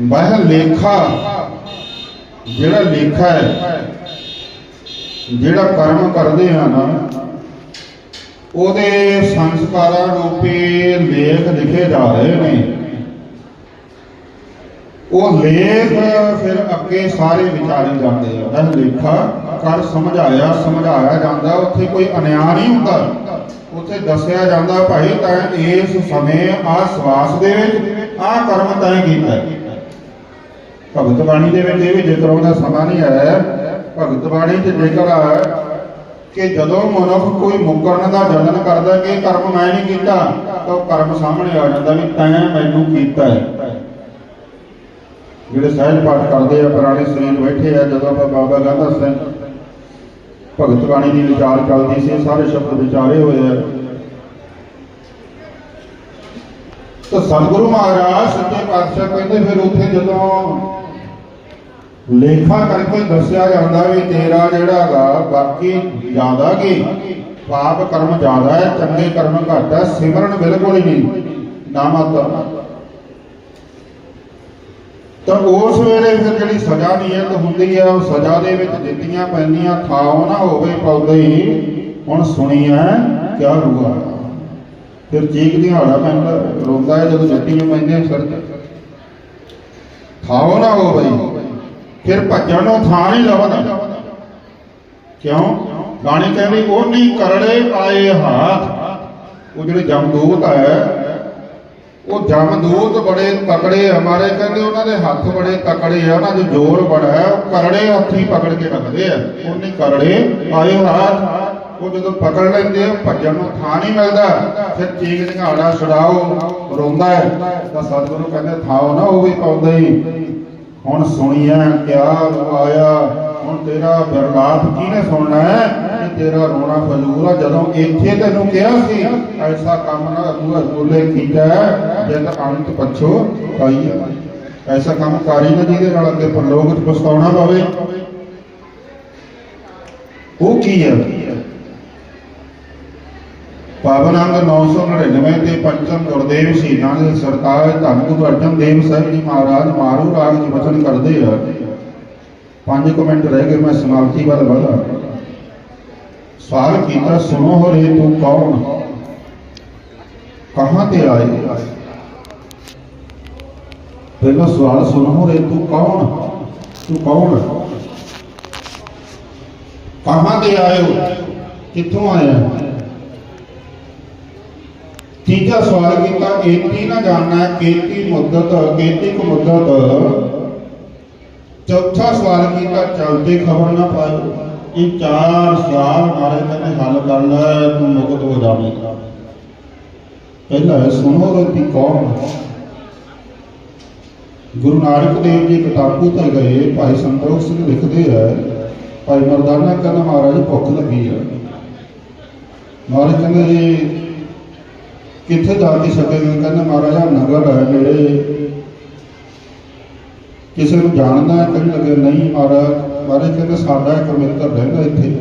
ਬਾਹਰ ਲੇਖਾ, ਜਿਹੜਾ ਲੇਖਾ ਹੈ, ਜਿਹੜਾ ਕਰਮ ਕਰਦੇ ਆ ਨਾ, ਉਹਦੇ ਸੰਸਕਾਰਾਂ ਰੂਪੀ ਲੇਖ ਲਿਖੇ ਜਾ ਰਹੇ ਨੇ। ਉਹ ਲੇਖ ਫਿਰ ਅੱਗੇ ਸਾਰੇ ਵਿਚਾਰੇ ਜਾਂਦੇ ਆ। ਇਹ ਲੇਖਾ, ਕਰ ਸਮਝਾਇਆ ਸਮਝਾਇਆ ਜਾਂਦਾ, ਉੱਥੇ ਕੋਈ ਅਨਿਆਂ ਨਹੀਂ ਹੁੰਦਾ। ਉੱਥੇ ਦੱਸਿਆ ਜਾਂਦਾ, ਭਾਈ ਤਾਂ ਇਸ ਸਮੇਂ ਆ ਸਵਾਸ ਦੇ ਵਿੱਚ ਆ ਕਰਮ ਤੈਂ ਕੀਤਾ ਭਗਤ ਬਾਣੀ ਦੇ ਵਿੱਚ ਇਹ ਵੀ ਜ਼ਿਕਰ ਆਉਂਦਾ ਸਮਾਂ ਨਹੀਂ ਆਇਆ ਭਗਤ ਬਾਣੀ 'ਚ ਜ਼ਿਕਰ ਆ ਕਿ ਜਦੋਂ ਮਨੁੱਖ ਕੋਈ ਮੁਕਰਨ ਦਾ ਜਨਨ ਕਰਦਾ ਕਿ ਕਰਮ ਮੈਂ ਨਹੀਂ ਕੀਤਾ, ਤਾਂ ਉਹ ਕਰਮ ਸਾਹਮਣੇ ਆ ਜਾਂਦਾ ਵੀ ਤੈਂ ਮੈਨੂੰ ਕੀਤਾ ਹੈ। ਜਿਹੜੇ ਸਹਿਜ ਪਾਠ ਕਰਦੇ ਆ, ਪੁਰਾਣੇ ਸਰੀਰ ਬੈਠੇ ਆ, ਜਦੋਂ ਆਪਾਂ ਬਾਬਾ ਗਾਂਧਾ ਸਿੰਘ ਭਗਤ ਬਾਣੀ ਦੀ ਵਿਚਾਰ ਚੱਲਦੀ ਸੀ, ਸਾਰੇ ਸ਼ਬਦ ਵਿਚਾਰੇ ਹੋਏ ਆ। ਤਾਂ ਸਤਿਗੁਰੂ ਮਹਾਰਾਜ ਸੱਚੇ ਪਾਤਸ਼ਾਹ ਕਹਿੰਦੇ ਫਿਰ ਉੱਥੇ ਜਦੋਂ ਲੇਖਾ ਕਰਕੇ ਦੱਸਿਆ ਜਾਂਦਾ ਵੀ ਤੇਰਾ ਜਿਹੜਾ ਹੈਗਾ ਬਾਕੀ ਜ਼ਿਆਦਾ ਕੀ? ਪਾਪ ਕਰਮ ਜ਼ਿਆਦਾ ਹੈ, ਚੰਗੇ ਕਰਮ ਘੱਟ ਹੈ, ਸਿਮਰਨ ਬਿਲਕੁਲ ਹੀ ਨਹੀਂ। ਨਾਮਤ ਤਾਂ ਉਸ ਵੇਲੇ ਫਿਰ ਜਿਹੜੀ ਸਜ਼ਾ ਨਿਯਤ ਹੁੰਦੀ ਹੈ, ਉਹ ਸਜ਼ਾ ਦੇ ਵਿੱਚ ਦਿੱਤੀਆਂ ਪੈਂਦੀਆਂ, ਥਾਉ ਨਾ ਹੋਵੇ ਪੌਦੇ ਹੀ। ਹੁਣ ਸੁਣੀਐ, ਕਿਆ ਰੂਆ? ਫਿਰ ਚੀਕ ਦਿਹਾੜਾ ਪੈਂਦਾ, ਰੋਂਦਾ ਹੈ ਜਦੋਂ ਜੱਟੀਆਂ ਪੈਂਦੀਆਂ ਸਿਰ ਤੇ। ਥਾਉ ਨਾ ਹੋਵੇ। ਫਿਰ ਭੱਜਣ ਨੂੰ ਥਾਂ ਨਹੀਂ ਲੱਭਦਾ। ਕਿਉਂ? ਗਾਣੇ ਕਹਿੰਦੇ ਉਹ ਨਹੀਂ ਕਰੜੇ ਆਏ ਹੱਥ। ਉਹ ਜਿਹੜੇ ਜਮਦੂਤ ਹੈ, ਉਹ ਜਮਦੂਤ ਬੜੇ ਤਕੜੇ ਆ। ਕਹਿੰਦੇ ਉਹਨਾਂ ਦੇ ਹੱਥ ਬੜੇ ਤਕੜੇ ਆ, ਉਹਨਾਂ ਦੇ ਜ਼ੋਰ ਬੜਾ ਹੈ ਉਹ ਕਰੜੇ ਹੱਥੀ ਪਕੜ ਕੇ ਰੱਖਦੇ ਆ। ਉਹ ਨਹੀਂ ਕਰੜੇ ਆਏ ਹੱਥ। ਉਹ ਜਦੋਂ ਪਕੜ ਲੈਂਦੇ ਆ ਭੱਜਣ ਨੂੰ ਥਾਂ ਨਹੀਂ ਮਿਲਦਾ। ਫਿਰ ਚੀਕ ਨਿਹਾੜਾ ਛਡਾਓ, ਰੋਂਦਾ ਹੈ। ਤਾਂ ਸਤਿਗੁਰੂ ਕਹਿੰਦੇ ਥਾਂ ਨਾ ਵੀ ਪਾਉਂਦੇ ਹੀ। ਹੁਣ ਸੁਣੀਐ ਕਿਆ ਆਇਆ। ਹੁਣ ਤੇਰਾ ਬਿਰਲਾਪ ਕਿਹਨੇ ਸੁਣਨਾ ਹੈ? ਕਿ ਤੇਰਾ ਰੋਣਾ ਫਜ਼ੂਲ ਆ। ਜਦੋਂ ਇੱਥੇ ਤੈਨੂੰ ਕਿਹਾ ਸੀ ਐਸਾ ਕੰਮ ਨਾ ਤੂੰ ਬੋਲੇ ਕੀਤਾ ਹੈ, ਜਦ ਅੰਤ ਪਛੋ ਪਾਈ ਐਸਾ ਕੰਮ ਕਾਰੀ ਨਾ ਜਿਹਦੇ ਨਾਲ ਅੱਗੇ ਪਰਲੋਕ ਚ ਪਛਤਾਉਣਾ ਪਵੇ। ਉਹ ਕੀ ਹੈ? ਪਾਵਨ ਅੰਗ 999 ਤੇ ਪੰਚਮ ਗੁਰਦੇਵ ਸ਼ਹੀਦਾਂ ਦੇ ਸਰਤਾਜ ਧੰਨ ਗੁਰੂ ਅਰਜਨ ਦੇਵ ਸਾਹਿਬ ਜੀ ਮਹਾਰਾਜ ਮਾਰੂ ਰਾਗ ਜੀ ਵਚਨ ਕਰਦੇ ਆ। ਪੰਜ ਮਿੰਟ ਰਹਿ ਗਏ, ਮੈਂ ਸਮਾਪਤੀ ਵੱਲ ਵਧਾ। ਸਵਾਲ ਕੀਤਾ, ਸੁਣੋ ਹੋ ਤੂੰ ਕੌਣ? ਕਹਾਂ ਤੇ ਆਏ? ਪਹਿਲਾ ਸਵਾਲ, ਸੁਣੋ ਹੋ ਤੂੰ ਕੌਣ? ਤੂੰ ਕੌਣ? ਕਹਾਂ ਤੇ ਆਇਓ ਹੋ? ਕਿੱਥੋਂ ਆਇਆ ਤੀਜਾ ਸਵਾਲ ਕੀਤਾ ਏਤੀ ਨਾ ਜਾਣਨਾ, ਕੇਤੀ ਮੁੱਦਤ, ਕੇਤੀ ਕੁ ਮੁੱਦਤ। ਚੌਥਾ ਸਵਾਲ ਕੀਤਾ, ਚਲਦੇ ਖਬਰ ਨਾ ਪਾਇਓ। ਇਹ ਚਾਰ ਸਵਾਲ ਮਾਰੇ ਤੈਨੇ ਹੱਲ ਕਰ ਲੈ, ਤੂੰ ਮੁਕਤ ਹੋ ਜਾਵੇਂਗਾ ਪਹਿਲਾ ਸੁਣੋ ਰਤੀ ਕੌਣ ਗੁਰੂ ਨਾਨਕ ਦੇਵ ਜੀ ਕਟਾਪੂ ਤੇ ਗਏ, ਭਾਈ ਸੰਤੋਖ ਸਿੰਘ ਲਿਖਦੇ ਆ, ਭਾਈ ਮਰਦਾਨਾ ਕਹਿੰਦਾ, ਮਹਾਰਾਜ, ਭੁੱਖ ਲੱਗੀ ਆ। ਮਹਾਰਾਜ ਕਹਿੰਦੇ ਜੀ ਕਿੱਥੇ ਜਾ ਕੇ ਸਕੇਗਾ ਕਹਿੰਦਾ ਮਹਾਰਾਜਾ ਨਗਰ ਹੈ ਨੇੜੇ। ਕਿਸੇ ਨੂੰ ਜਾਣਦਾ ਹੈ, ਕਹਿੰਦੇ ਲੱਗੇ, ਨਹੀਂ ਮਹਾਰਾਜ ਮਹਾਰਾਜ ਕਹਿੰਦੇ ਸਾਡਾ ਇੱਕ ਮਿੱਤਰ ਰਹਿੰਦਾ ਇੱਥੇ।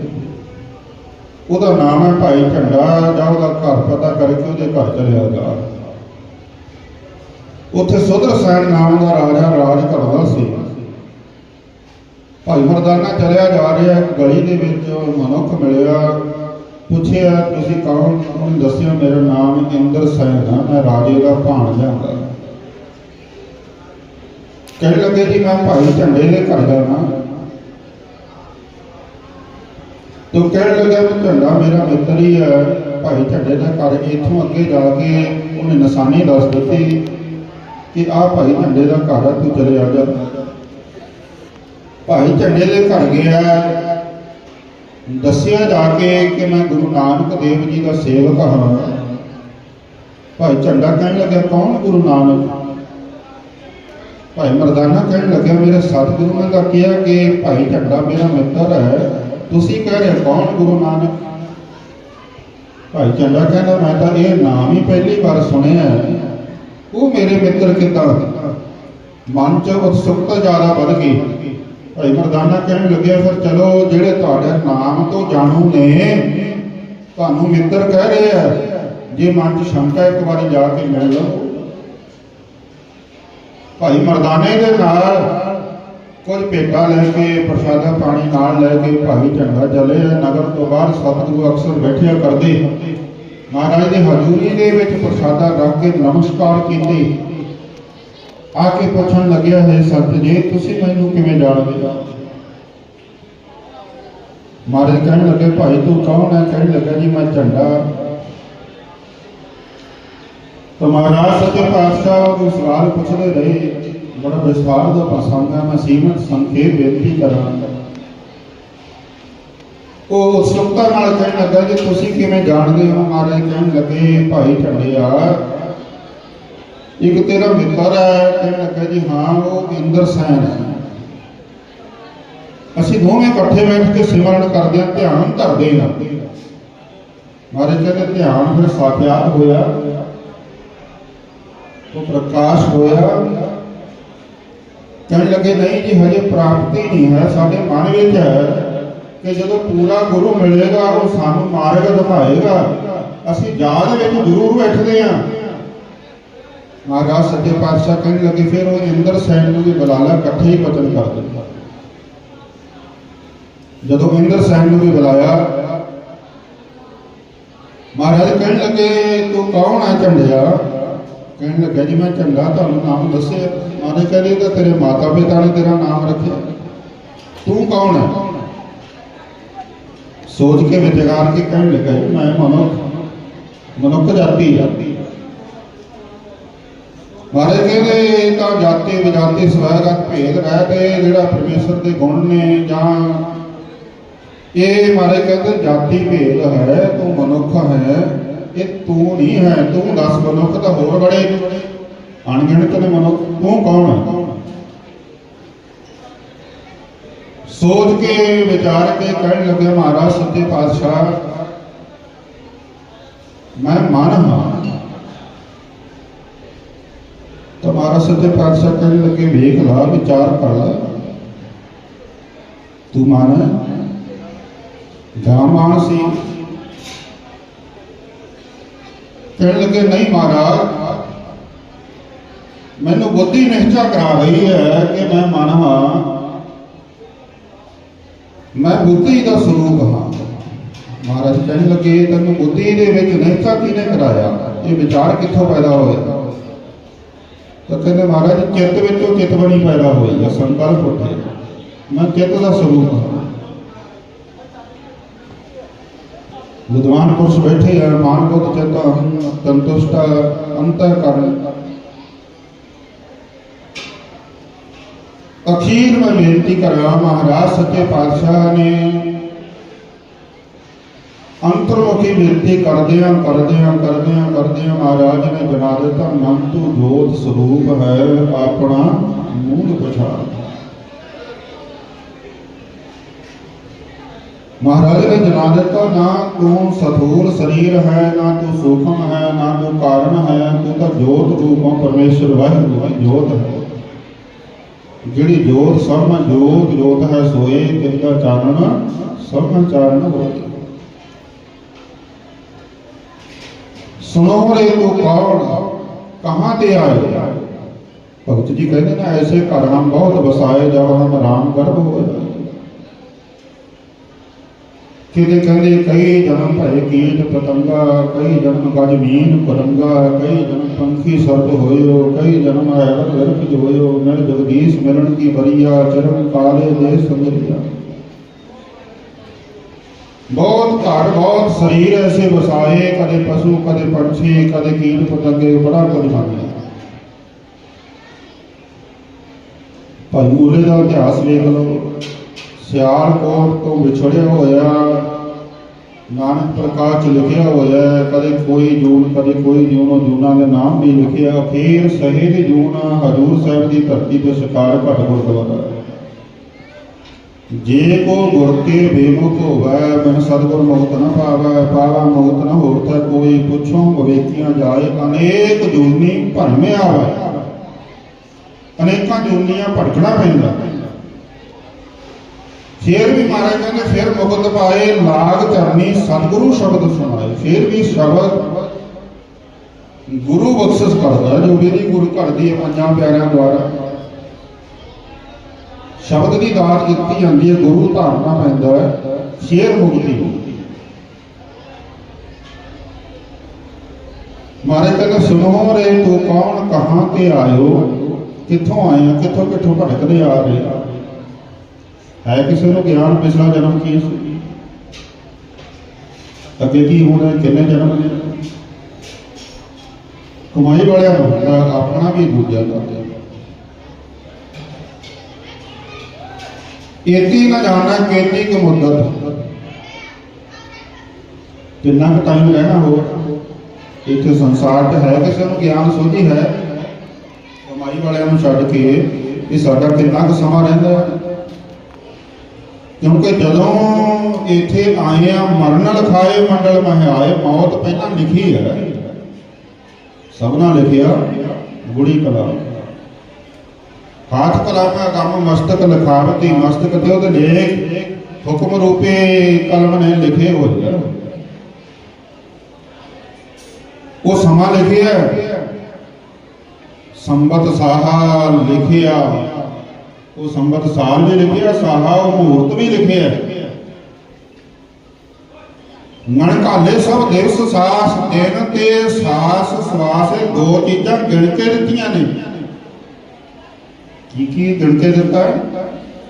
ਉਹਦਾ ਨਾਮ ਹੈ ਭਾਈ ਝੰਡਾ, ਜਾਂ ਉਹਦਾ ਘਰ ਪਤਾ ਕਰਕੇ ਉਹਦੇ ਘਰ ਚਲਿਆ ਜਾ ਉੱਥੇ ਸੁਧਰ ਸੈਨ ਨਾਮ ਦਾ ਰਾਜਾ ਰਾਜ ਕਰਦਾ ਸੀ। ਭਾਈ ਮਰਦਾਨਾ ਚਲਿਆ ਜਾ ਰਿਹਾ, ਗਲੀ ਦੇ ਵਿੱਚ ਮਨੁੱਖ ਮਿਲਿਆ। ਪੁੱਛਿਆ, ਤੁਸੀਂ ਕੌਣ? ਉਹਨੇ ਦੱਸਿਆ, ਮੇਰਾ ਨਾਮ ਇੰਦਰ ਸੈਨ ਹੈ ਮੈਂ ਰਾਜੇ ਦਾ ਭਾਣਜਾ ਹਾਂ ਕਹਿਣ ਲੱਗੇ ਜੀ ਮੈਂ ਭਾਈ ਝੰਡੇ ਦੇ ਘਰ ਜਾਣਾ ਤੋ ਕਹਿਣ ਲੱਗਾ ਵੀ ਝੰਡਾ ਮੇਰਾ ਮਿੱਤਰ ਹੀ ਹੈ ਭਾਈ ਝੰਡੇ ਦਾ ਘਰ ਇੱਥੋਂ ਅੱਗੇ ਜਾ ਕੇ ਉਹਨੇ ਨਿਸ਼ਾਨੀ ਦੱਸ ਦਿੱਤੀ ਕਿ ਆਹ ਭਾਈ ਝੰਡੇ ਦਾ ਘਰ ਹੈ ਤੂੰ ਚਲੇ ਆ ਜਾ। ਭਾਈ ਝੰਡੇ ਦੇ ਘਰ ਗਿਆ ਦੱਸਿਆ ਜਾ ਕੇ ਕਿ ਮੈਂ ਗੁਰੂ ਨਾਨਕ ਦੇਵ ਜੀ ਦਾ ਸੇਵਕ ਹਾਂ। ਭਾਈ ਝੰਡਾ ਕਹਿਣ ਲੱਗਿਆ, ਕੌਣ ਗੁਰੂ ਨਾਨਕ? ਭਾਈ ਮਰਦਾਨਾ ਕਹਿਣ ਲੱਗਿਆ, ਮੇਰੇ ਸਤਿਗੁਰੂ ਨੇ ਤਾਂ ਕਿਹਾ ਕਿ ਭਾਈ ਝੰਡਾ ਮੇਰਾ ਮਿੱਤਰ ਹੈ। ਤੁਸੀਂ ਕਹਿ ਰਹੇ ਕੌਣ ਗੁਰੂ ਨਾਨਕ? ਭਾਈ ਝੰਡਾ ਕਹਿੰਦਾ, ਮੈਂ ਤਾਂ ਇਹ ਨਾਮ ਹੀ ਪਹਿਲੀ ਵਾਰ ਸੁਣਿਆ ਉਹ ਮੇਰੇ ਮਿੱਤਰ ਕਿੱਦਾਂ? ਮਨ ਚ ਉਤਸੁਕਤਾ ਜ਼ਿਆਦਾ ਵੱਧ ਗਈ। ਭਾਈ ਮਰਦਾਨਾ ਕਹਿਣ ਲੱਗਿਆ ਫਿਰ ਚਲੋ ਜਿਹੜੇ ਤੁਹਾਡੇ ਨਾਮ ਤੋਂ ਜਾਣੂ ਨੇ, ਤੁਹਾਨੂੰ ਮਿੱਤਰ ਕਹਿ ਰਹੇ ਆ। ਜੇ ਮਨ ਚ ਸ਼ੰਕਾ ਇੱਕ ਵਾਰੀ ਜਾ ਕੇ ਮਿਲ ਲਓ। ਭਾਈ ਮਰਦਾਨੇ ਦੇ ਨਾਲ ਕੁਝ ਭੇਟਾ ਲੈ ਕੇ, ਪ੍ਰਸ਼ਾਦਾ ਪਾਣੀ ਨਾਲ ਲੈ ਕੇ ਭਾਈ ਝੰਡਾ ਚੱਲੇ ਨਗਰ ਤੋਂ ਬਾਹਰ ਸਤਿਗੁਰੂ ਅਕਸਰ ਬੈਠਿਆ ਕਰਦੇ। ਮਹਾਰਾਜ ਦੇ ਹਜ਼ੂਰੀ ਦੇ ਵਿੱਚ ਪ੍ਰਸ਼ਾਦਾ ਰੱਖ ਕੇ ਨਮਸਕਾਰ ਕੀਤੇ। ਆ ਕੇ ਪੁੱਛਣ ਲੱਗਿਆ ਹੈ ਸੰਤ ਜੀ, ਤੁਸੀਂ ਮੈਨੂੰ ਕਿਵੇਂ ਜਾਣਦੇ ਹੋ? ਮਹਾਰਾਜ ਕਹਿਣ ਲੱਗੇ, ਭਾਈ, ਤੂੰ ਕੌਣ ਹੈ? ਕਹਿਣ ਲੱਗਾ, ਜੀ, ਮੈਂ ਝੰਡਾ ਤਾਂ ਸੱਚੇ ਪਾਤਸ਼ਾਹ ਨੂੰ ਸਵਾਲ ਪੁੱਛਦੇ ਰਹੇ, ਬੜਾ ਵਿਸਥਾਰ ਦਾ ਪ੍ਰਸੰਗ ਹੈ, ਮੈਂ ਸੀਮਤ ਸੰਖੇਪ ਬੇਨਤੀ ਕਰਾਂਗਾ। ਉਹ ਉਤਸੁਕਤਾ ਨਾਲ ਕਹਿਣ ਲੱਗਾ ਕਿ ਤੁਸੀਂ ਕਿਵੇਂ ਜਾਣਦੇ ਹੋ? ਮਹਾਰਾਜ ਕਹਿਣ ਲੱਗੇ, ਭਾਈ ਝੰਡਿਆ ਇੱਕ ਤੇਰਾ ਮਿੱਤਰ ਹੈ ਕਹਿਣ ਲੱਗਾ ਜੀ, ਹਾਂ, ਉਹ ਇੰਦਰ ਸੈਨ ਹੈ। ਅਸੀਂ ਦੋਵੇਂ ਇਕੱਠੇ ਬੈਠ ਕੇ ਸਿਮਰਨ ਕਰਦੇ ਹਾਂ, ਧਿਆਨ ਧਰਦੇ ਹਾਂ। ਮਹਾਰਾਜ ਕਹਿੰਦੇ, ਧਿਆਨ ਫਿਰ ਸਾਖਿਆਤ ਹੋਇਆ। ਉਹ ਪ੍ਰਕਾਸ਼ ਹੋਇਆ। ਕਹਿਣ ਲੱਗੇ, ਨਹੀਂ ਜੀ, ਹਜੇ ਪ੍ਰਾਪਤੀ ਨਹੀਂ ਹੈ। ਸਾਡੇ ਮਨ ਵਿੱਚ ਹੈ ਕਿ ਜਦੋਂ ਪੂਰਾ ਗੁਰੂ ਮਿਲੇਗਾ, ਉਹ ਸਾਨੂੰ ਮਾਰਗ ਦਿਖਾਏਗਾ। ਅਸੀਂ ਯਾਦ ਵਿੱਚ ਜ਼ਰੂਰ ਬੈਠਦੇ ਹਾਂ। ਮਹਾਰਾਜ ਸੱਚੇ ਪਾਤਸ਼ਾਹ ਕਹਿਣ ਲੱਗੇ, ਫਿਰ ਉਹ ਇੰਦਰ ਸੈਨ ਨੂੰ ਵੀ ਬੁਲਾ ਲਿਆ ਇਕੱਠੇ ਹੀ ਬਚਨ ਕਰ ਦਿੰਦਾ। ਜਦੋਂ ਇੰਦਰ ਸੈਨ ਨੂੰ ਵੀ ਬੁਲਾਇਆ, ਮਹਾਰਾਜ ਕਹਿਣ ਲੱਗੇ, ਤੂੰ ਕੌਣ ਹੈ ਝੰਡਿਆ? ਕਹਿਣ ਲੱਗਾ, ਜੀ, ਮੈਂ ਝੰਡਾ ਤੁਹਾਨੂੰ ਨਾਮ ਦੱਸਿਆ। ਮਹਾਰਾਜ ਕਹਿੰਦੇ ਤਾਂ ਤੇਰੇ ਮਾਤਾ ਪਿਤਾ ਨੇ ਤੇਰਾ ਨਾਮ ਰੱਖਿਆ। ਤੂੰ ਕੌਣ ਹੈ ਸੋਚ ਕੇ ਵਿਚਾਰ ਕੇ ਕਹਿਣ ਲੱਗਾ, ਜੀ, ਮੈਂ ਮਨੁੱਖ ਮਨੁੱਖ ਜਾਤੀ ਆ। ਮਹਾਰਾਜ ਕਹਿੰਦੇ ਇਹ ਤਾਂ ਜਾਤੀ ਵਿਜਾਤੀ ਸਵੈਗਤ ਭੇਦ ਰਹਿ ਤੇ ਜਿਹੜਾ ਪਰਮੇਸ਼ਰ ਦੇ ਗੁਣ ਨੇ ਜਾਂ ਇਹ ਮਹਾਰਾਜ ਕਹਿੰਦੇ ਜਾਤੀ ਭੇਦ ਹੈ, ਤੂੰ ਮਨੁੱਖ ਹੈ, ਇਹ ਤੂੰ ਨਹੀਂ ਹੈ, ਤੂੰ ਦਸ ਮਨੁੱਖ ਤਾਂ ਹੋਰ ਬੜੇ। ਅਣਗਿਣਤ ਨੇ ਮਨੁੱਖ, ਤੂੰ ਕੌਣ ਹੈ? ਸੋਚ ਕੇ, ਵਿਚਾਰ ਕੇ ਕਹਿਣ ਲੱਗੇ, ਮਹਾਰਾਜ ਸੱਚੇ ਪਾਤਸ਼ਾਹ, ਮੈਂ ਮਨ ਹਾਂ। ਤਾਂ ਮਹਾਰਾਜ ਪਾਤਸ਼ਾਹ ਕਹਿਣ ਲੱਗੇ ਵੇਖ ਲਾ ਵਿਚਾਰ ਕਰ ਲਾ ਤੂੰ ਮਨ। ਹੈ ਸੀ। ਕਹਿਣ ਲੱਗੇ, ਨਹੀਂ ਮਹਾਰਾਜ, ਮੈਨੂੰ ਬੁੱਧੀ ਨਿਸ਼ਚਾ ਕਰਾ ਰਹੀ ਹੈ ਕਿ ਮੈਂ ਮਨ ਹਾਂ। ਮੈਂ ਬੁੱਧੀ ਦਾ ਸਰੂਪ ਹਾਂ। ਮਹਾਰਾਜ ਕਹਿਣ ਲੱਗੇ, ਤੈਨੂੰ ਬੁੱਧੀ ਦੇ ਵਿੱਚ ਨਿਸ਼ਚਾ ਕਿਹਨੇ ਕਰਾਇਆ? ਇਹ ਵਿਚਾਰ ਕਿੱਥੋਂ ਪੈਦਾ ਹੋਇਆ? ਤਾਂ ਕਹਿੰਦੇ ਮਹਾਰਾਜ, ਚਿੱਤ ਵਿੱਚੋਂ ਚਿਤਵਣੀ ਪੈਦਾ ਹੋਈ ਹੈ ਸੰਕਲਪ ਉੱਠਿਆ ਮੈਂ ਚਿੱਤ ਦਾ ਸਰੂਪ ਹਾਂ। ਵਿਦਵਾਨ ਪੁਰਸ਼ ਬੈਠੇ ਆ ਮਾਨ ਬੁੱਧ ਚੇਤਾ ਸੰਤੁਸ਼ਟ ਅੰਤਰ ਕਰਨ ਅਖੀਰ ਮੈਂ ਬੇਨਤੀ ਕਰਾਂ ਮਹਾਰਾਜ, ਸੱਚੇ ਪਾਤਸ਼ਾਹ ਨੇ ਅੰਤਰਮੁਖੀ ਬੇਨਤੀ ਕਰਦਿਆਂ ਕਰਦਿਆਂ ਕਰਦਿਆਂ ਕਰਦਿਆਂ ਮਹਾਰਾਜ ਨੇ ਜਨਾ ਦਿੱਤਾ, ਮਨ ਤੂੰ ਜੋਤ ਸਰੂਪ ਹੈ, ਆਪਣਾ ਮੂਲ ਪਛਾਣ। ਮਹਾਰਾਜ ਨੇ ਜਨਾ ਦਿੱਤਾ, ਨਾ ਤੂੰ ਸਥੂਲ ਸਰੀਰ ਹੈ, ਨਾ ਤੂੰ ਸੂਖਮ ਹੈ, ਨਾ ਤੂੰ ਕਾਰਨ ਹੈ, ਤੂੰ ਤਾਂ ਜੋਤ ਰੂਪੋਂ ਪਰਮੇਸ਼ਰ ਵਾਹਿਗੁਰੂ ਹੈ ਜੋਤ ਹੈ। ਜਿਹੜੀ ਜੋਤ, ਸਭ ਜੋਤ ਜੋਤ ਹੈ ਸੋਏ ਤਿਸ ਦਾ ਚਾਨਣ, ਸਭ ਚਾਨਣ ਹੋਏ। ਸੁਣੋ ਰੇ ਤੂੰ ਕੌਣ? ਕਹਾਂ ਤੇ ਆਏ? ਭਗਤ ਜੀ ਕਹਿੰਦੇ ਨਾ, ਐਸੇ ਘਰ ਹਮ ਬਹੁਤ ਵਸਾਏ, ਜਬ ਹਮ ਰਾਮ ਗਰਭ ਹੋਏ। ਕਿਤੇ ਕਹਿੰਦੇ, ਕਈ ਜਨਮ ਭਏ ਕੀਟ ਪਤੰਗਾ, ਕਈ ਜਨਮ ਗਜ ਮੀਨ ਕਈ ਜਨਮ ਪੰਖੀ ਸਰਪ ਹੋਇਓ, ਕਈ ਜਨਮ ਐਵਰ ਗਰਭ ਹੋਇਓ ਮੈਂ ਜਗਦੀਸ਼ ਮਿਲਣ ਕੀ ਬਰੀਆ ਚਰਨ ਕਾਲੇ ਦੇ ਸੰਗਰਿਆ ਬਹੁਤ ਘਰ ਬਹੁਤ ਸਰੀਰ ਐਸੇ ਵਸਾਏ, ਕਦੇ ਪਸ਼ੂ, ਕਦੇ ਪੰਛੀ, ਕਦੇ ਕੀਟ ਪਤੰਗੇ, ਬੜਾ ਕੁਝ ਮੰਨਿਆ ਭਾਈ ਮੂਲੇ ਦਾ ਇਤਿਹਾਸ ਵੇਖ ਲਓ। ਸਿਆਲਕੋਟ ਤੋਂ ਵਿਛੜਿਆ ਹੋਇਆ, ਨਾਨਕ ਪ੍ਰਕਾਸ਼ ਚ ਲਿਖਿਆ ਹੋਇਆ, ਕਦੇ ਕੋਈ ਜੂਨ, ਕਦੇ ਕੋਈ ਜੂਨ ਜੂਨਾਂ ਦੇ ਨਾਮ ਵੀ ਲਿਖਿਆ। ਅਖੀਰ ਸਹੀ ਦੀ ਜੂਨ ਹਜੂਰ ਸਾਹਿਬ ਦੀ ਧਰਤੀ ਤੇ ਸ਼ਿਕਾਰ ਘਟ ਗੁਰਦੁਆਰਾ। ਹੈ। ਜੇ ਕੋ ਗੁਰ ਕੇ ਬੇਮੁਖ ਹੋਵੈ, ਬਿਨ ਸਤਿਗੁਰ ਮੁਕਤ ਨ ਪਾਵੈ, ਪਾਵਾ ਮੁਕਤ ਨ ਹੋਰਥੈ ਕੋਈ, ਪੁੱਛੋ ਵਿਵੇਕੀਆਂ ਜਾਏ, ਅਨੇਕ ਜੂਨੀ ਭਰਮੇ ਆਵੈ। ਅਨੇਕਾਂ ਜੂਨੀਆਂ ਭਟਕਣਾ ਪੈਂਦਾ। ਫੇਰ ਵੀ ਮਹਾਰਾਜ ਕਹਿੰਦੇ, ਫਿਰ ਮੁਕਤ ਪਾਏ, ਲਾਗ ਚਰਨੀ ਸਤਿਗੁਰੂ ਸ਼ਬਦ ਸੁਣਾਏ। ਫਿਰ ਵੀ ਸ਼ਬਦ ਗੁਰੂ ਬਖਸ਼ਿਸ਼ ਕਰਦਾ, ਜੋ ਵੀ ਗੁਰੂ ਘਰ ਦੀ ਪੰਜਾਂ ਪਿਆਰਿਆਂ ਦੁਆਰਾ। ਸ਼ਬਦ ਦੀ ਦਾਤ ਕੀਤੀ ਜਾਂਦੀ ਹੈ, ਗੁਰੂ ਧਾਰਨਾ ਪੈਂਦਾ ਹੈ, ਸ਼ੇਰ ਮੁਕਤੀ। ਮਾਰੇ ਕਹਿੰਦੇ ਸੁਣੋ ਰੇ, ਤੂੰ ਕੌਣ, ਕਹਾਂ ਤੇ ਆਇਓ? ਕਿੱਥੋਂ ਆਏ ਕਿੱਥੋਂ ਕਿੱਥੋਂ ਭਟਕਦੇ ਆ ਰਹੇ ਆ? ਹੈ ਕਿਸੇ ਨੂੰ ਗਿਆਨ ਪਿਛਲਾ ਜਨਮ ਕੀ? ਸੀ ਅੱਗੇ ਕੀ ਹੋਣਾ, ਕਿੰਨੇ ਜਨਮ ਨੇ? ਕਮਾਈ ਵਾਲਿਆਂ ਨੂੰ ਹੁੰਦਾ ਆਪਣਾ ਵੀ ਦੂਜਾ ਦਾ ਇਤੀ ਨਾ ਜਾਣਾ ਕੇਤੀ ਕੁ ਮੁੱਦਤ ਕਿੰਨਾ ਕੁ ਟਾਈਮ ਰਹਿਣਾ ਹੋਰ, ਇੱਥੇ ਸੰਸਾਰ 'ਚ ਹੈ ਕਿਸੇ ਨੂੰ ਗਿਆਨ ਸੋਝੀ ਹੈ। ਕਮਾਈ ਵਾਲਿਆਂ ਨੂੰ ਛੱਡ ਕੇ ਇਹ ਸਾਡਾ ਕਿੰਨਾ ਕੁ ਸਮਾਂ ਰਹਿੰਦਾ ਕਿਉਂਕਿ ਜਦੋਂ ਇੱਥੇ ਆਏ ਆ, ਮਰਨ ਲਖਾਏ ਮੰਡਲ ਮਹਿ ਆਏ, ਮੌਤ ਪਹਿਲਾਂ ਲਿਖੀ ਹੈ। ਸਭ ਨਾਲ ਲਿਖਿਆ ਗੁੜੀ ਕਲਾ। ਹਾਥ ਕਲਾਮਾ ਗਮ ਮਸਤਕ ਲਖਾਵਤੀ ਮਸਤਕ ਤੇ ਉਹਦੇ ਲੇਖ ਹੁਕਮ ਰੂਪੇ ਕਲਮ ਨੇ ਲਿਖੇ ਹੋਏ ਉਹ ਸਮਾਂ ਲਿਖਿਆ, ਸੰਬਤ ਸਾਹਾ ਲਿਖਿਆ। ਉਹ ਸੰਬਤ ਸਾਲ ਵੀ ਲਿਖਿਆ, ਸਾਹਾ ਉਹ ਮਹੂਰਤ ਵੀ ਲਿਖਿਆ। ਮਨ ਕਾਲੇ ਸਭ ਦਿਵਸ ਸਾਸ ਦਿਨ ਤੇ ਸਾਸ ਸਵਾਸ ਦੋ ਚੀਜ਼ਾਂ ਗਿਣ ਕੇ ਦਿੱਤੀਆਂ ਨੇ। ਕੀ ਕੀ ਗਿਣ ਦਿੱਤਾ?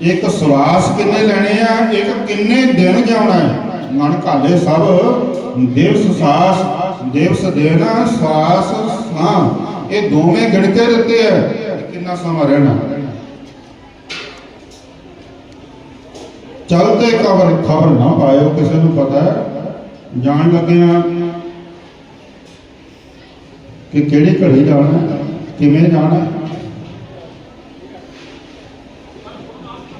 ਇੱਕ ਸਵਾਸ ਕਿੰਨੇ ਲੈਣੇ ਆ? ਇੱਕ ਕਿੰਨੇ ਦਿਨ ਜਾਣਾ ਹੈ? ਮਨ ਕਾਲੇ ਸਭ। ਦਿਵਸ ਸਾਸ ਦਿਵਸ ਦਿਨ ਸਵਾਸ, ਸਾਂ। ਇਹ ਦੋਵੇਂ ਗਿਣ ਦਿੱਤੇ ਆ। ਕਿੰਨਾ ਸਮਾਂ ਰਹਿਣਾ? ਚਲਦੇ ਖਬਰ ਖਬਰ ਨਾ ਪਾਇਓ, ਕਿਸੇ ਨੂੰ ਪਤਾ ਹੈ। ਜਾਣ ਲੱਗਿਆ ਕਿ ਕਿਹੜੀ ਘੜੀ ਜਾਣਾ, ਕਿਵੇਂ ਜਾਣਾ ਹੈ।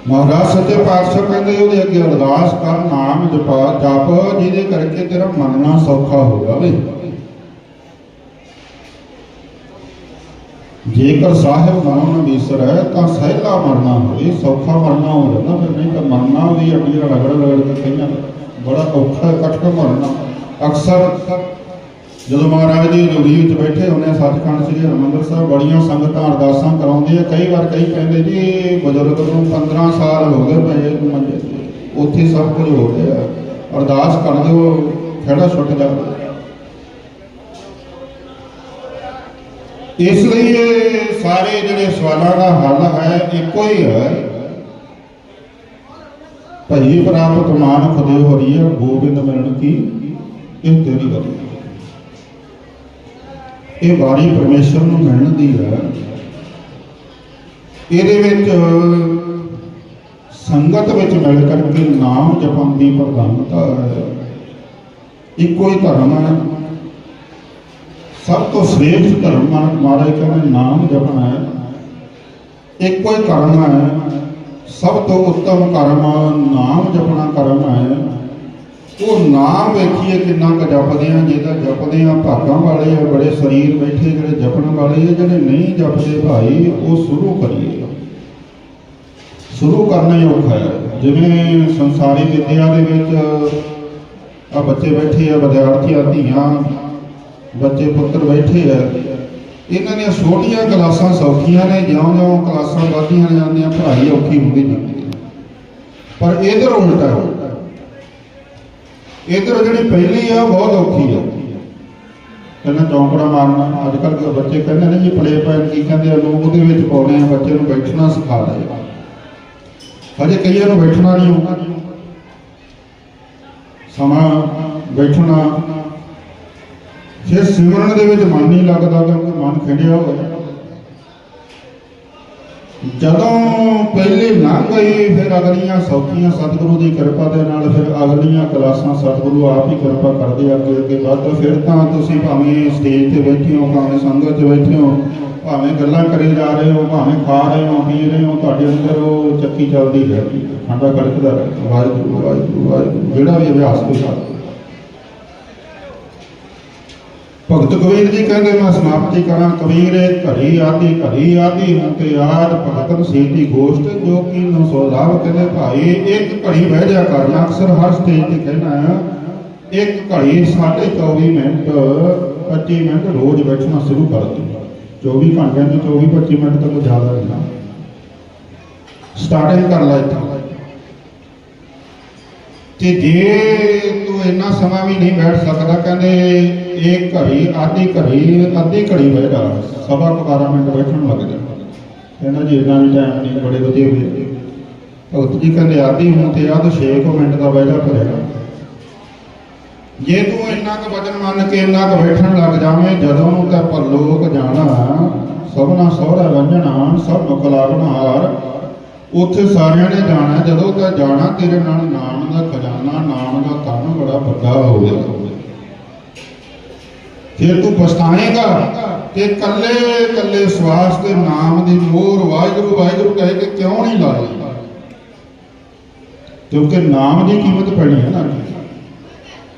ਮਹਾਰਾਜ ਸੱਚੇ ਪਾਤਸ਼ਾਹ ਕਹਿੰਦੇ ਉਹਦੇ ਅੱਗੇ ਅਰਦਾਸ ਕਰ ਨਾਮ ਜਪਾ ਜਪ, ਜਿਹਦੇ ਕਰਕੇ ਤੇਰਾ ਮਰਨਾ ਸੌਖਾ ਹੋ ਜਾਵੇ। ਜੇਕਰ ਸਾਹਿਬ ਨਾਮ ਹੈ, ਤਾਂ ਸਹਿਲਾ ਮਰਨਾ ਹੋਵੇ, ਸੌਖਾ ਮਰਨਾ ਹੋ ਜਾਂਦਾ, ਫਿਰ ਨਹੀਂ ਤਾਂ ਮਰਨਾ ਵੀ ਅੱਡੀਆਂ ਰਗੜ ਰਗੜ ਕੇ ਕਈਆਂ ਬੜਾ ਔਖਾ, ਕਠਿਨ ਮਰਨਾ। ਅਕਸਰ ਜਦੋਂ ਮਹਾਰਾਜ ਜੀ ਜੁਗੀ ਵਿੱਚ ਬੈਠੇ ਹੁੰਦੇ ਆ, ਸੱਚਖੰਡ ਸ੍ਰੀ ਹਰਿਮੰਦਰ ਸਾਹਿਬ, ਬੜੀਆਂ ਸੰਗਤਾਂ ਅਰਦਾਸਾਂ ਕਰਾਉਂਦੇ ਆ। ਕਈ ਵਾਰ ਕਈ ਕਹਿੰਦੇ ਜੀ ਬਜ਼ੁਰਗ ਨੂੰ 15 ਸਾਲ ਹੋ ਗਏ ਪਏ ਨੂੰ ਮੰਜੇ, ਉੱਥੇ ਸਭ ਕੁਝ ਹੋ ਗਿਆ। ਅਰਦਾਸ ਕਰ ਦਿਓ, ਖੜਾ ਛੁੱਟ ਜਾਵੇ ਇਸ ਲਈ ਇਹ ਸਾਰੇ ਜਿਹੜੇ ਸਵਾਲਾਂ ਦਾ ਹੱਲ ਹੈ, ਇੱਕੋ ਹੀ ਹੈ। ਭਈ ਪ੍ਰਾਪਤ ਮਾਨ ਖੁਦੇ ਹੋ ਰਹੀ ਹੈ ਗੋਬਿੰਦ ਮਿਲਣ ਕੀ, ਇਹ ਤੇਰੀ ਗੱਲ ਇਹ ਬਾਣੀ ਪਰਮੇਸ਼ਰ ਨੂੰ ਮਿਲਣ ਦੀ ਹੈ। ਇਹਦੇ ਵਿੱਚ ਸੰਗਤ ਵਿੱਚ ਮਿਲ ਕਰਕੇ ਨਾਮ ਜਪਣ ਦੀ ਪ੍ਰਧਾਨਤਾ ਹੈ। ਇੱਕੋ ਹੀ ਧਰਮ ਹੈ। ਸਭ ਤੋਂ ਸ੍ਰੇਸ਼ਟ ਧਰਮ ਮਹਾਰਾਜ ਕਹਿੰਦੇ ਨਾਮ ਜਪਣਾ ਹੈ। ਇੱਕੋ ਹੀ ਕਰਮ ਹੈ। ਸਭ ਤੋਂ ਉੱਤਮ ਕਰਮ ਨਾਮ ਜਪਣਾ ਕਰਮ ਹੈ। ਉਹ ਨਾਮ ਵੇਖੀਏ ਕਿੰਨਾ ਕੁ ਜਪਦੇ ਆ ਜਿਹਦਾ ਜਪਦੇ ਆ ਭਾਗਾਂ ਵਾਲੇ ਆ, ਬੜੇ ਸਰੀਰ ਬੈਠੇ ਜਿਹੜੇ ਜਪਣ ਵਾਲੇ ਆ, ਜਿਹੜੇ ਨਹੀਂ ਜਪਦੇ ਭਾਈ, ਉਹ ਸ਼ੁਰੂ ਕਰੀਏ। ਸ਼ੁਰੂ ਕਰਨਾ ਹੀ ਔਖਾ ਹੈ। ਜਿਵੇਂ ਸੰਸਾਰੀ ਵਿਦਿਆ ਦੇ ਵਿੱਚ ਆ ਬੱਚੇ ਬੈਠੇ ਆ, ਵਿਦਿਆਰਥੀਆਂ, ਧੀਆਂ, ਬੱਚੇ ਪੁੱਤਰ ਬੈਠੇ ਆ। ਇਹਨਾਂ ਦੀਆਂ ਛੋਟੀਆਂ ਕਲਾਸਾਂ ਸੌਖੀਆਂ ਨੇ, ਜਿਉਂ-ਜਿਉਂ ਕਲਾਸਾਂ ਵੱਧਦੀਆਂ ਜਾਂਦੀਆਂ, ਪੜ੍ਹਾਈ ਔਖੀ ਹੁੰਦੀ ਜਾਂਦੀ ਹੈ। ਪਰ ਇਧਰ ਉਲਟਾ ਹੈ ਇਧਰ ਜਿਹੜੀ ਪਹਿਲੀ ਆ, ਉਹ ਬਹੁਤ ਔਖੀ ਆ। ਕਹਿੰਦਾ ਚੌਂਕੜਾ ਮਾਰਨਾ ਅੱਜ ਕੱਲ੍ਹ ਦੇ ਬੱਚੇ ਕਹਿੰਦੇ ਨੇ ਜੀ ਪਲੇ ਪੈਨ ਕੀ ਕਹਿੰਦੇ ਆ ਲੋਕ, ਉਹਦੇ ਵਿੱਚ ਪਾਉਣੇ ਆ, ਬੱਚੇ ਨੂੰ ਬੈਠਣਾ ਸਿਖਾ ਰਹੇ ਹਜੇ ਕਈਆਂ ਨੂੰ ਬੈਠਣਾ ਨਹੀਂ ਆਉਂਦਾ। ਸਮਾਂ ਬੈਠਣਾ। ਫਿਰ ਸਿਮਰਨ ਦੇ ਵਿੱਚ ਮਨ ਨਹੀਂ ਲੱਗਦਾ ਕਿਉਂਕਿ ਮਨ ਖਿੰਡਿਆ ਹੋਇਆ। ਜਦੋਂ ਪਹਿਲੇ ਲੰਘ ਗਈ, ਫਿਰ ਅਗਲੀਆਂ ਸੌਖੀਆਂ ਸਤਿਗੁਰੂ ਦੀ ਕਿਰਪਾ ਦੇ ਨਾਲ, ਫਿਰ ਅਗਲੀਆਂ ਕਲਾਸਾਂ ਸਤਿਗੁਰੂ ਆਪ ਹੀ ਕਿਰਪਾ ਕਰਦੇ ਅੱਗੇ ਅੱਗੇ ਵੱਧ। ਫਿਰ ਤਾਂ ਤੁਸੀਂ ਭਾਵੇਂ ਸਟੇਜ ਤੇ ਬੈਠੇ ਹੋ, ਭਾਵੇਂ ਸੰਗਤ 'ਚ ਬੈਠੇ ਹੋ, ਭਾਵੇਂ ਗੱਲਾਂ ਕਰੀ ਜਾ ਰਹੇ ਹੋ, ਭਾਵੇਂ ਖਾ ਰਹੇ ਹੋ, ਪੀ ਰਹੇ ਹੋ, ਤੁਹਾਡੇ ਅੰਦਰ ਉਹ ਚੱਕੀ ਚੱਲਦੀ ਹੈ। ਖਾਂਦਾ ਕੜਕਦਾ ਵਾਹਿਗੁਰੂ ਵਾਹਿਗੁਰੂ ਵਾਹਿਗੁਰੂ, ਜਿਹੜਾ ਵੀ ਅਭਿਆਸ ਕੋਈ ਕਰਦਾ ਭਗਤ ਕਬੀਰ ਜੀ ਕਹਿੰਦੇ, ਮੈਂ ਸਮਾਪਤੀ ਕਰਾਂ, ਕਬੀਰੇ ਘੜੀ ਆਦੀ ਘੜੀ ਆਦੀ ਹੁਣ ਤੇ ਆਦ ਭਗਤਨ ਸੀਤੀ ਗੋਸ਼ਟ, ਜੋ ਕੀ ਨੋ ਸੋਧਾਵ ਕਹਿੰਦੇ, ਭਾਈ, ਇੱਕ ਘੜੀ ਬਹਿ ਜਾ ਕਰ, ਮੈਂ ਅਕਸਰ ਹਰ ਸਟੇਜ ਤੇ ਕਹਿਣਾ ਇੱਕ ਘੜੀ 24 ਮਿੰਟ 25 ਮਿੰਟ ਰੋਜ਼ ਬੈਠਣਾ ਸ਼ੁਰੂ ਕਰ ਦਿਓ 24 ਘੰਟਿਆਂ ਤੋਂ 24 25 ਮਿੰਟ ਤੱਕ ਜ਼ਿਆਦਾ ਨਹੀਂ ਸਟਾਰਟਿੰਗ ਕਰ ਲੈ ਇੱਥੋਂ। ਤੇ ਜੇ ਤੂੰ ਇੰਨਾ ਸਮਾਂ ਵੀ ਨਹੀਂ ਬੈਠ ਸਕਦਾ, ਕਹਿੰਦੇ ਇੱਕ ਘੜੀ ਆਧੀ ਘੜੀ, ਅੱਧੀ ਘੜੀ ਬੈਠਾ ਸਵਾ ਕੁ 12 ਮਿੰਟ ਬੈਠਣ ਲੱਗ ਜਾ ਕਹਿੰਦਾ ਜੀ, ਇੰਨਾ ਵੀ ਟਾਈਮ ਨਹੀਂ, ਬੜੇ ਵਧੀਆ ਹੋਏ। ਭਗਤ ਜੀ ਕਹਿੰਦੇ ਆਧੀ ਹੁਣ ਤੇ ਆਧ 6 ਮਿੰਟ ਦਾ ਬੈਠਾ ਫਿਰੇਗਾ ਜੇ ਤੂੰ ਇੰਨਾ ਕੁ ਵਜਨ ਮੰਨ ਕੇ ਇੰਨਾ ਕੁ ਬੈਠਣ ਲੱਗ ਜਾਵੇਂ, ਜਦੋਂ ਨੂੰ ਤੇ ਪਰਲੋਕ ਜਾਣਾ, ਸਭਨਾ ਸਹੁਰਾ ਵੰਜਣਾ ਸਭ ਮੁਕਲਾਵਣ ਉੱਥੇ ਸਾਰਿਆਂ ਨੇ ਜਾਣਾ, ਜਦੋਂ ਤੇ ਜਾਣਾ ਤੇਰੇ ਨਾਲ ਨਾਮ ਦਾ ਖਜ਼ਾਨਾ, ਨਾਮ ਦਾ ਧਨ ਬੜਾ ਵੱਡਾ ਹੋਵੇਗਾ ਫਿਰ ਤੂੰ ਪਛਤਾਏਗਾ ਕਿ ਕੱਲੇ ਕੱਲੇ ਸਵਾਸ ਤੇ ਨਾਮ ਦੀ ਮੋਹਰ ਵਾਹਿਗੁਰੂ ਵਾਹਿਗੁਰੂ ਕਹਿ ਕੇ ਕਿਉਂ ਨਹੀਂ ਲਾਈ? ਕਿਉਂਕਿ ਨਾਮ ਦੀ ਕੀਮਤ ਪੈਣੀ ਹੈ ਨਾ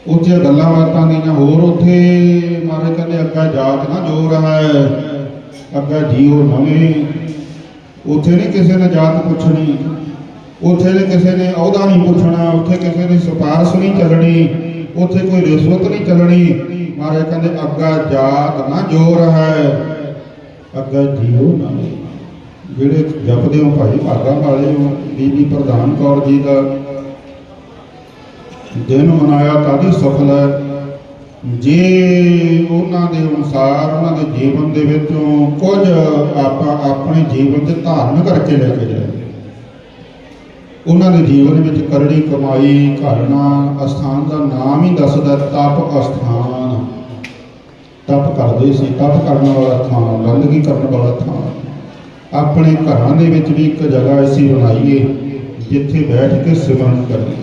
ਉੱਥੇ ਗੱਲਾਂ ਬਾਤਾਂ ਦੀਆਂ ਹੋਰ ਉੱਥੇ ਮਾਰੇ ਕਹਿੰਦੇ, ਅੱਗਾ ਜਾਤ ਨਾ ਜੋਰ ਹੈ, ਅੱਗਾ ਜੀਓ ਨਵੇਂ। ਉੱਥੇ ਨਹੀਂ ਕਿਸੇ ਨੇ ਜਾਤ ਪੁੱਛਣੀ, ਉੱਥੇ ਨੇ ਕਿਸੇ ਨੇ ਅਹੁਦਾ ਨਹੀਂ ਪੁੱਛਣਾ, ਉੱਥੇ ਕਿਸੇ ਨੇ ਸਿਫਾਰਿਸ਼ ਨਹੀਂ ਚੱਲਣੀ, ਉੱਥੇ ਕੋਈ ਰਿਸ਼ਵਤ ਨਹੀਂ ਚੱਲਣੀ। ਮਾਰੇ ਕਹਿੰਦੇ, ਅੱਗਾ ਜਾਤ ਨਾ ਜੋਰ ਹੈ। ਅੱਗਾ ਜੀਓ ਨਵੇਂ ਜਿਹੜੇ ਜਪਦੇ ਹੋ ਭਾਈ, ਭਾਗਾ ਵਾਲੇ ਹੋ, ਬੀਬੀ ਪ੍ਰਧਾਨ ਕੌਰ ਜੀ ਦਾ। ਦਿਨ ਮਨਾਇਆ ਕਾਦੀ ਸਫਲ ਹੈ। ਜੇ ਉਹਨਾਂ ਦੇ ਅਨੁਸਾਰ, ਉਹਨਾਂ ਦੇ ਜੀਵਨ ਦੇ ਵਿੱਚੋਂ ਕੁਝ ਆਪਾਂ ਆਪਣੇ ਜੀਵਨ ਤੇ ਧਾਰਨ ਕਰਕੇ ਲੈ ਕੇ ਜਾਏ ਉਹਨਾਂ ਦੇ ਜੀਵਨ ਵਿੱਚ ਕਰੜੀ ਕਮਾਈ ਘਰਣਾ ਅਸਥਾਨ ਦਾ ਨਾਮ ਹੀ ਦੱਸਦਾ ਤਪ ਅਸਥਾਨ। ਤਪ ਕਰਦੇ ਸੀ, ਤਪ ਕਰਨ ਵਾਲਾ ਥਾਂ ਬੰਦਗੀ ਕਰਨ ਵਾਲਾ ਥਾਂ। ਆਪਣੇ ਘਰਾਂ ਦੇ ਵਿੱਚ ਵੀ ਇੱਕ ਜਗ੍ਹਾ ਐਸੀ ਬਣਾਈਏ, ਜਿੱਥੇ ਬੈਠ ਕੇ ਸਿਮਰਨ ਕਰੀਏ।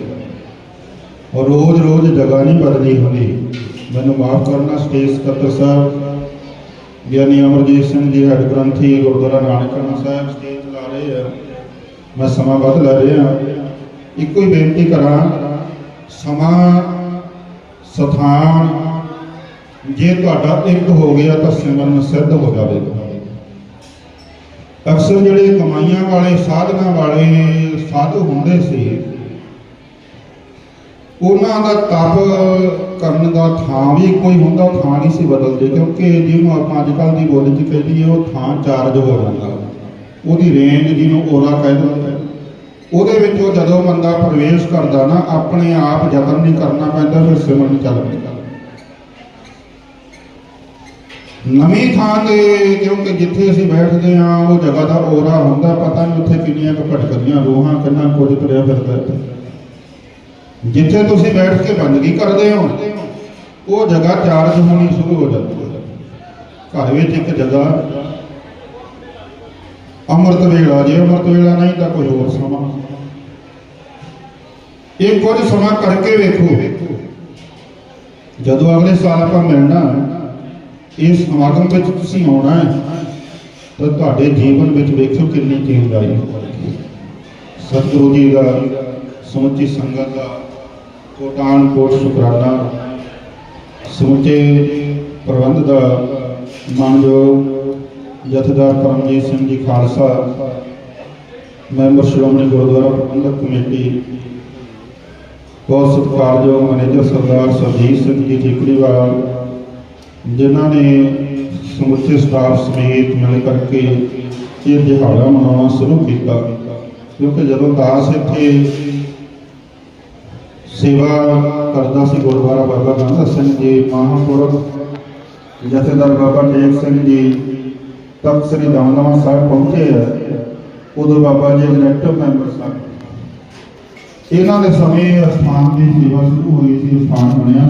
ਔਰ ਰੋਜ਼ ਰੋਜ਼ ਜਗ੍ਹਾ ਨਹੀਂ ਬਦਲੀ ਹੁੰਦੀ। ਮੈਨੂੰ ਮਾਫ ਕਰਨਾ ਸਟੇਜ ਸਕੱਤਰ ਸਾਹਿਬ, ਗਿਆਨੀ ਅਮਰਜੀਤ ਸਿੰਘ ਜੀ ਹੈਡ ਗ੍ਰੰਥੀ, ਗੁਰਦੁਆਰਾ ਨਾਨਕਣਾ ਸਾਹਿਬ, ਸਟੇਜ ਲਾ ਰਹੇ ਆ। ਮੈਂ ਸਮਾਂ ਵੱਧ ਲੈ ਰਿਹਾ। ਇੱਕੋ ਹੀ ਬੇਨਤੀ ਕਰਾਂ, ਸਮਾਂ, ਸਥਾਨ ਜੇ ਤੁਹਾਡਾ ਇੱਕ ਹੋ ਗਿਆ ਤਾਂ ਸਿਮਰਨ ਸਿੱਧ ਹੋ ਜਾਵੇਗਾ ਅਕਸਰ ਜਿਹੜੇ ਕਮਾਈਆਂ ਵਾਲੇ ਸਾਧਨਾ ਵਾਲੇ, ਸਾਧੂ ਹੁੰਦੇ ਸੀ, ਉਹਨਾਂ ਦਾ ਤਪ ਕਰਨ ਦਾ ਥਾਂ ਵੀ ਕੋਈ ਹੁੰਦਾ, ਉਹ ਥਾਂ ਨਹੀਂ ਸੀ ਬਦਲਦੇ, ਕਿਉਂਕਿ ਜਿਹਨੂੰ ਆਪਾਂ ਅੱਜ ਕੱਲ੍ਹ ਦੀ ਬੋਲੀ 'ਚ ਕਹਿੰਦੀ ਉਹ ਥਾਂ ਚਾਰਜ ਹੋ ਜਾਂਦਾ। ਉਹਦੀ ਰੇਂਜ ਜਿਹਨੂੰ ਔਰਾ ਕਹਿ ਦਿੰਦੇ ਉਹਦੇ ਵਿੱਚ ਉਹ ਜਦੋਂ ਬੰਦਾ ਪ੍ਰਵੇਸ਼ ਕਰਦਾ ਨਾ, ਆਪਣੇ ਆਪ ਯਤਨ ਨਹੀਂ ਕਰਨਾ ਪੈਂਦਾ, ਫਿਰ ਸਿਮਰਨ ਚੱਲ ਪੈਂਦਾ। ਨਵੀਂ ਥਾਂ ਤੇ, ਕਿਉਂਕਿ ਜਿੱਥੇ ਅਸੀਂ ਬੈਠਦੇ ਆ ਉਹ ਜਗ੍ਹਾ ਦਾ ਔਰਾ ਹੁੰਦਾ, ਪਤਾ ਨਹੀਂ ਉੱਥੇ ਕਿੰਨੀਆਂ ਕੁ ਭਟਕਦੀਆਂ ਰੂਹਾਂ, ਕਿੰਨਾ ਕੁਝ ਤੁਰਿਆ ਫਿਰਦਾ ਜਿੱਥੇ ਤੁਸੀਂ ਬੈਠ ਕੇ ਬੰਦਗੀ ਕਰਦੇ ਹੋ, ਉਹ ਜਗ੍ਹਾ ਚਾਰਜ ਹੋਣੀ ਸ਼ੁਰੂ ਹੋ ਜਾਂਦੀ ਹੈ। ਘਰ ਵਿੱਚ ਇੱਕ ਜਗ੍ਹਾ, ਅੰਮ੍ਰਿਤ ਵੇਲਾ। ਜੇ ਅੰਮ੍ਰਿਤ ਵੇਲਾ ਨਹੀਂ ਤਾਂ ਕੋਈ ਹੋਰ ਸਮਾਂ। ਇਹ ਕੁਝ ਸਮਾਂ ਕਰਕੇ ਵੇਖੋ। ਜਦੋਂ ਅਗਲੇ ਸਾਲ ਆਪਾਂ ਮਿਲਣਾ ਇਸ ਸਮਾਗਮ ਵਿੱਚ ਤੁਸੀਂ ਆਉਣਾ ਹੈ, ਤਾਂ ਤੁਹਾਡੇ ਜੀਵਨ ਵਿੱਚ ਵੇਖੋ ਕਿੰਨੀ ਚੇਂਜ ਆਈ ਸਤਿਗੁਰੂ ਜੀ ਦਾ ਸਮੁੱਚੀ ਸੰਗਤ ਦਾ ਕੋਟਾਨ ਕੋਟ ਸ਼ੁਕਰਾਨਾ। ਸਮੁੱਚੇ ਪ੍ਰਬੰਧ ਦਾ ਮਾਨਯੋਗ ਜਥੇਦਾਰ ਪਰਮਜੀਤ ਸਿੰਘ ਜੀ ਖਾਲਸਾ, ਮੈਂਬਰ ਸ਼੍ਰੋਮਣੀ ਗੁਰਦੁਆਰਾ ਪ੍ਰਬੰਧਕ ਕਮੇਟੀ, ਬਹੁਤ ਸਤਿਕਾਰਯੋਗ ਮੈਨੇਜਰ ਸਰਦਾਰ ਸਰਜੀਤ ਸਿੰਘ ਜੀ ਠੀਕਰੀਵਾਲ ਜਿਨ੍ਹਾਂ ਨੇ ਸਮੁੱਚੇ ਸਟਾਫ ਸਮੇਤ ਮਿਲ ਕਰਕੇ ਇਹ ਦਿਹਾੜਾ ਮਨਾਉਣਾ ਸ਼ੁਰੂ ਕੀਤਾ। ਕਿਉਂਕਿ ਜਦੋਂ ਦਾਸ ਇੱਥੇ ਸੇਵਾ ਕਰਦਾ ਸੀ, ਗੁਰਦੁਆਰਾ ਬਾਬਾ ਗੰਗਾ ਸਿੰਘ ਜੀ ਮਹਾਂਪੁਰਖ ਜਥੇਦਾਰ ਬਾਬਾ ਟੇਕ ਸਿੰਘ ਜੀ, ਤਖਤ ਸ੍ਰੀ ਦਮਦਮਾ ਸਾਹਿਬ ਪਹੁੰਚੇ ਆ, ਉਦੋਂ ਬਾਬਾ ਜੀ ਇਲੈਕਟਿਵ ਮੈਂਬਰ ਸਨ। ਇਹਨਾਂ ਦੇ ਸਮੇਂ ਅਸਥਾਨ ਦੀ ਸੇਵਾ ਸ਼ੁਰੂ ਹੋਈ ਸੀ ਅਸਥਾਨ ਬਣਿਆ